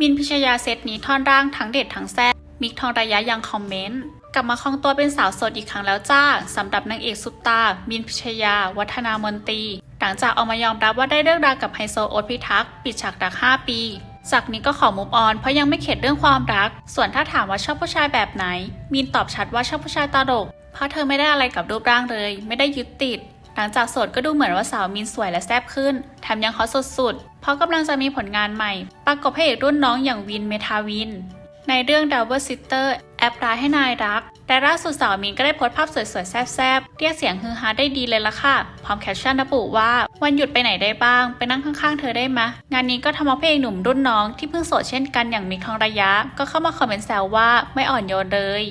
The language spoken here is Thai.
มินพิชยาเซตนี้ท่อนร่างทั้งเด็ดทั้งแซ่บมิกทองระยะยังคอมเมนต์ กลับมาครองตัวเป็นสาวโสดอีกครั้งแล้วจ้าสำหรับนางเอกซุปตา มินพิชยา วัฒนามนตรี หลังจากออกมายอมรับว่าได้เลิกรากับไฮโซโอ๊ตพิทักษ์ปิดฉากรัก 5 ปีจากนี้ก็ขอมุฟออนเพราะยังไม่เข็ดเรื่องความรัก ส่วนถ้าถามว่าชอบผู้ชายแบบไหน มินตอบชัดว่าชอบผู้ชายตลก เพราะเธอไม่ได้อะไรกับรูปร่างเลย ไม่ได้ยึดติด หลังจากโสดก็ดูเหมือนว่าสาวมินสวยและแซ่บขึ้นแถมยังฮอตสุดๆ เพราะกำลังจะมีผลงานใหม่ ประกบพระเอกรุ่นน้องอย่างวินเมทาวิน ในเรื่อง Double Sitter แอปร้ายให้นายรัก แต่ล่าสุดสาวมินก็ได้โพสต์ภาพสวยๆ แซ่บๆ เรียกเสียงฮือฮาได้ดีเลยล่ะค่ะ พร้อมแคปชั่นระบุว่าวันหยุดไปไหนได้บ้าง ไปนั่งข้างๆ เธอได้ไหมะ งานนี้ก็ทำเอาพระเอกหนุ่มรุ่นน้องที่เพิ่งโสดเช่นกันอย่างมิกทองระยะ ก็เข้ามาคอมเมนต์แซวว่าไม่อ่อนโยนเลย